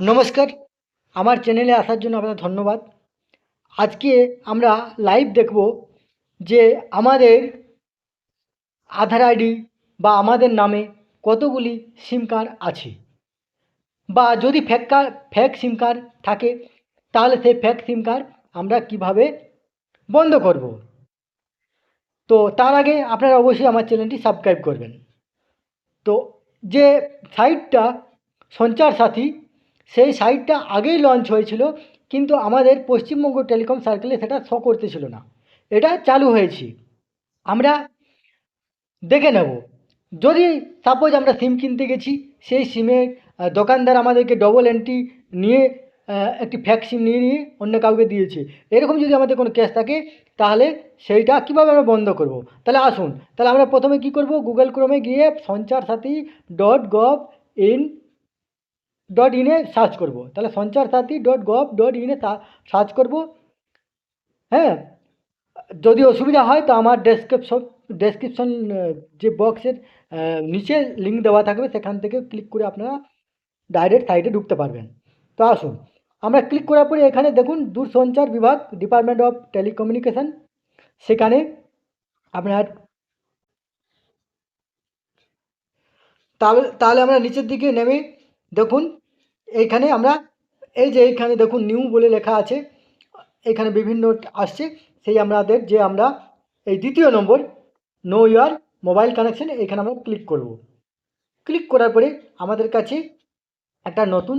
নমস্কার। আমার চ্যানেলে আসার জন্য আপনাদের ধন্যবাদ। আজকে আমরা লাইভ দেখব যে আমাদের আধার আইডি বা আমাদের নামে কতগুলি সিম কার্ড আছে। বা যদি fake card fake SIM card থাকে, তাহলে সেই ফেক সিম কার্ড আমরা কীভাবে বন্ধ করব? তো তার আগে আপনারা অবশ্যই আমার চ্যানেলটি সাবস্ক্রাইব করবেন। তো যে সাইটটা সঞ্চার সাথী সেই সাইটটা আগেই লঞ্চ হয়েছিল, কিন্তু আমাদের পশ্চিমবঙ্গ টেলিকম সার্কেলে সেটা শো করতেছিল না। এটা চালু হয়েছে। আমরা দেখে নেব। যদি সাপোজ আমরা সিম কিনতে গেছি, সেই সিমের দোকানদার আমাদেরকে ডবল এন্ট্রি নিয়ে একটি ফ্যাক সিম নিয়ে নিয়ে অন্য কাউকে দিয়েছে। এরকম যদি আমাদের কোনো কেস থাকে, তাহলে সেইটা কীভাবে আমরা বন্ধ করব? তাহলে আসুন, তাহলে আমরা প্রথমে কি করব? গুগল ক্রোমে গিয়ে Sanchar Saathi dot gov in dot ইনে সার্চ করব। তাহলে Sanchar Saathi dot gov dot ইনে সার্চ করব। হ্যাঁ? যদি অসুবিধা হয় তো আমার ডেসক্রিপশন ডেসক্রিপশন যে বক্সের নিচে লিঙ্ক দেওয়া থাকবে, সেখান থেকে ক্লিক করে আপনারা ডাইরেক্ট সাইটে ঢুকতে পারবেন। তো আসুন, আমরা ক্লিক করার পরে এখানে দেখুন, দূরসঞ্চার বিভাগ ডিপার্টমেন্ট অফ টেলিকমিউনিকেশন সেখানে আপনার তাহলে তাহলে আমরা নিচের দিকে নেমে দেখুন, এইখানে আমরা, এই যে এইখানে দেখুন নিউ বলে লেখা আছে। এখানে বিভিন্ন আসছে। সেই আমাদের যে আমরা, এই দ্বিতীয় number know your mobile connection এখানে আমরা ক্লিক করব। ক্লিক করার পরে আমাদের কাছে একটা নতুন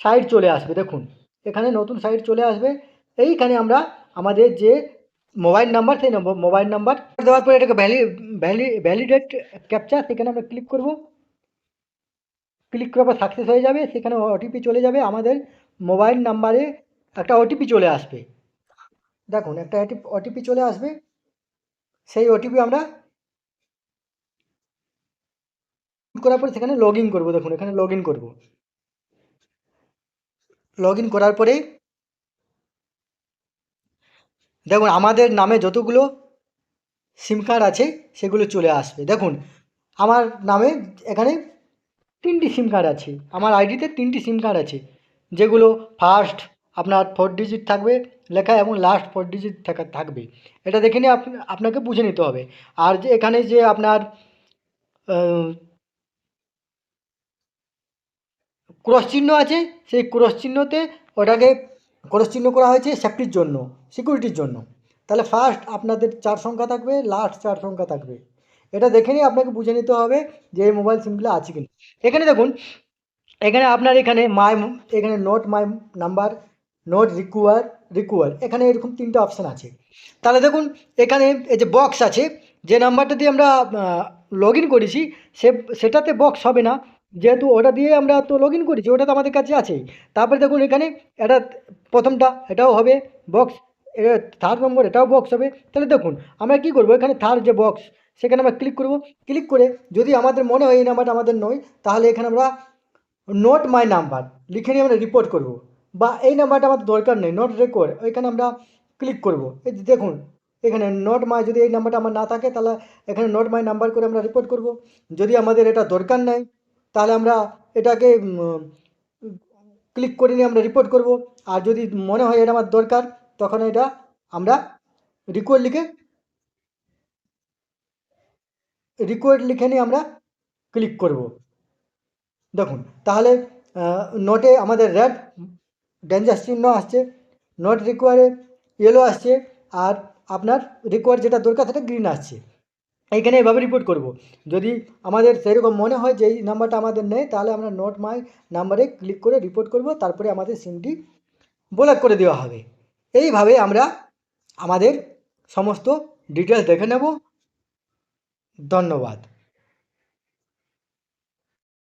সাইট চলে আসবে, দেখুন। এখানে নতুন সাইট চলে আসবে। এইখানে আমরা আমাদের যে মোবাইল নাম্বার সেই নম্বর মোবাইল নাম্বার দেওয়ার পরে এটাকে ভ্যালি ভ্যালি ভ্যালিডেট ক্যাপচার সেখানে আমরা ক্লিক করব। ক্লিক করার পর সাকসেস হয়ে যাবে, সেখানে ওটিপি চলে যাবে, আমাদের মোবাইল নাম্বারে একটা ওটিপি চলে আসবে। দেখুন, একটা ওটিপি চলে আসবে, সেই ওটিপি আমরা করার পরে সেখানে লগ ইন করব, দেখুন, এখানে লগ ইন করব। লগ ইন করার পরে দেখুন, আমাদের নামে যতগুলো সিম কার্ড আছে, সেগুলো চলে আসবে। দেখুন, আমার নামে এখানে তিনটি সিম কার্ড আছে। আমার আইডিতে তিনটি সিম কার্ড আছে। যেগুলো ফার্স্ট আপনার ফোর ডিজিট থাকবে, লেখা এবং লাস্ট ফোর ডিজিট থাকা, থাকবে। এটা দেখে নিয়ে আপ- আপনাকে বুঝে নিতে হবে। আর যে এখানে যে আপনার ক্রস চিহ্ন আছে, সেই ক্রস চিহ্নতে ওটাকে ক্রস চিহ্ন করা হয়েছে সেফটির জন্য সিকিউরিটির জন্য। তাহলে ফার্স্ট আপনাদের চার সংখ্যা থাকবে লাস্ট চার সংখ্যা থাকবে। এটা দেখে নিয়ে আপনাকে বুঝে নিতে হবে যে এই মোবাইল সিমগুলো আছে কিনা। এখানে দেখুন, এখানে আপনার এখানে মাই এখানে not my number not require require এখানে এরকম তিনটে অপশান আছে। তাহলে দেখুন, এখানে এই যে বক্স আছে, যে নাম্বারটা দিয়ে আমরা লগ ইন করেছি, সে, সেটাতে বক্স হবে না। যেহেতু ওটা দিয়ে আমরা তো লগ ইন করেছি, ওটা তো আমাদের কাছে আছেই। তারপরে দেখুন, এখানে এটা প্রথমটা, এটাও হবে বক্স থার্ড নম্বর এটাও বক্স হবে। তাহলে দেখুন, আমরা কি করব? এখানে থার্ড যে বক্স সেখানে আমরা ক্লিক করব। ক্লিক করে যদি আমাদের মনে হয় এই নাম্বারটা আমাদের নয়, তাহলে এখানে আমরা নোট মাই নাম্বার লিখে নিয়ে আমরা রিপোর্ট করব। বা এই নাম্বারটা আমাদের দরকার নেই নোট রেকর্ড ওইখানে আমরা ক্লিক করব। এই দেখুন, এখানে নোট মাই যদি এই নাম্বারটা আমার না থাকে, তাহলে এখানে নোট মাই নাম্বার করে আমরা রিপোর্ট করব। যদি আমাদের এটা দরকার নেই, তাহলে আমরা এটাকে ক্লিক করে নিয়ে আমরা রিপোর্ট করব। আর যদি মনে হয় এটা আমার দরকার, তখন এটা আমরা রিকোয়েড লিখে রিকোয়েড লিখে নিয়ে আমরা ক্লিক করব। দেখুন, তাহলে নোটে আমাদের রেড ডেঞ্জার চিহ্ন আসছে নোট রিকোয়ারে ইয়েলো আসছে, আর আপনার রিকোয়ার যেটা দরকার সেটা গ্রিন আসছে। এইখানে এভাবে রিপোর্ট করব। যদি আমাদের সেরকম মনে হয় যে এই নাম্বারটা আমাদের নেই, তাহলে আমরা নোট মাই নাম্বারে ক্লিক করে রিপোর্ট করব, তারপরে আমাদের সিমটি ব্লক করে দেওয়া হবে। এইভাবে আমরা আমাদের সমস্ত ডিটেলস দেখে নেব। ধন্যবাদ।